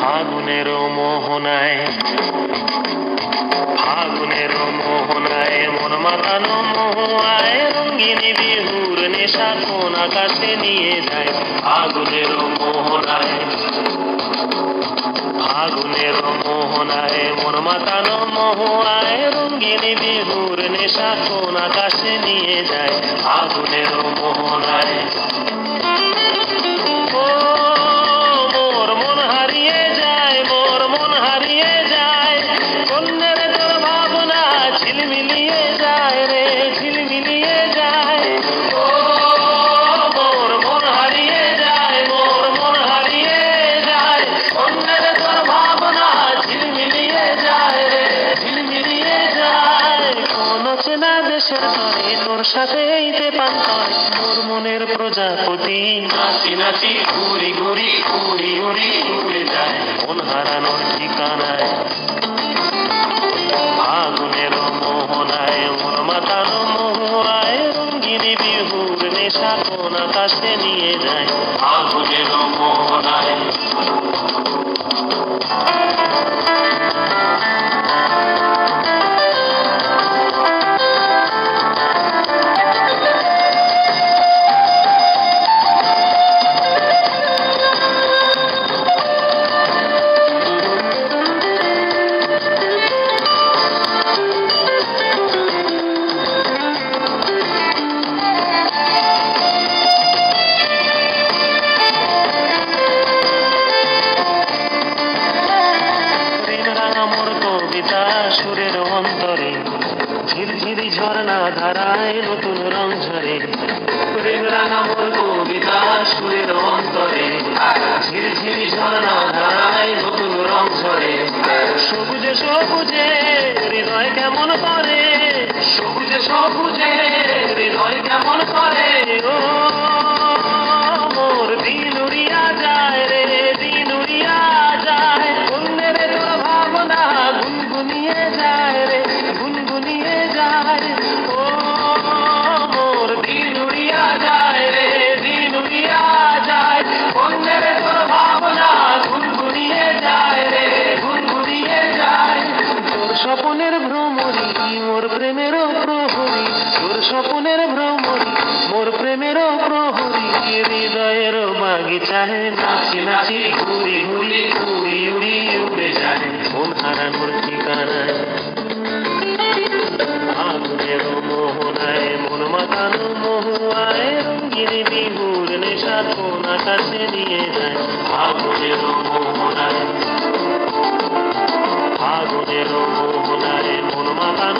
ফাগুনের মোহনায় ফাগুনের মোহনায় মন মাতানো মোহায় রঙ্গিনী বিহুর নেশা কোন আকাশে নিয়ে যায়। ফাগুনের মোহনায় ফাগুনের মোহনায় মন মাতানো মোহায় রঙ্গিনী বিহুর নেশা কোন আকাশে নিয়ে যায়। ফাগুনের মোহনায় ঝিলমিলিয়ে যায় রে ঝিলমিলিয়ে যায়। ও মোর মন হারিয়ে যায় মোর মন হারিয়ে যায়। কন্যের তোর ভাবনা ঝিলমিলিয়ে যায় রে ঝিলমিলিয়ে যায়। কোন চেনা দেশের তরে তোর সাথে এইতে মোর মনের প্রজাপতি নাচি নাচি ঘুরি ঘুরি উড়ি উড়ি উড়ে যায়। মন হারানোর ঠিকানায় ঝর্ণা ধারায় নতুন রং ঝরে। প্রেম রাঙা মোর কবিতা সুরের অন্তরে। ঝিরঝিরি ঝর্ণা ধারায় নতুন রং ঝরে। সবুজে সবুজে হৃদয় কেমন করে? সবুজে সবুজে মোর প্রেমেরও প্রহরী, তোর স্বপনের ভ্রমরি মোর প্রেমেরও প্রহরী হৃদয়ের বাগিচায় নাচি নাচি, ঘুরি ঘুরি উড়ি উড়ি, উড়ে যায়। মন হারানোর ঠিকানায়। আগুনের মোহনায় মন মাতানো মহুয়ায় রঙ্গিন বিহুর নেশা কোন আকাশে নিয়ে যায়। আগুনের মোহনায় আগুনের মোহনায় মন মাতানো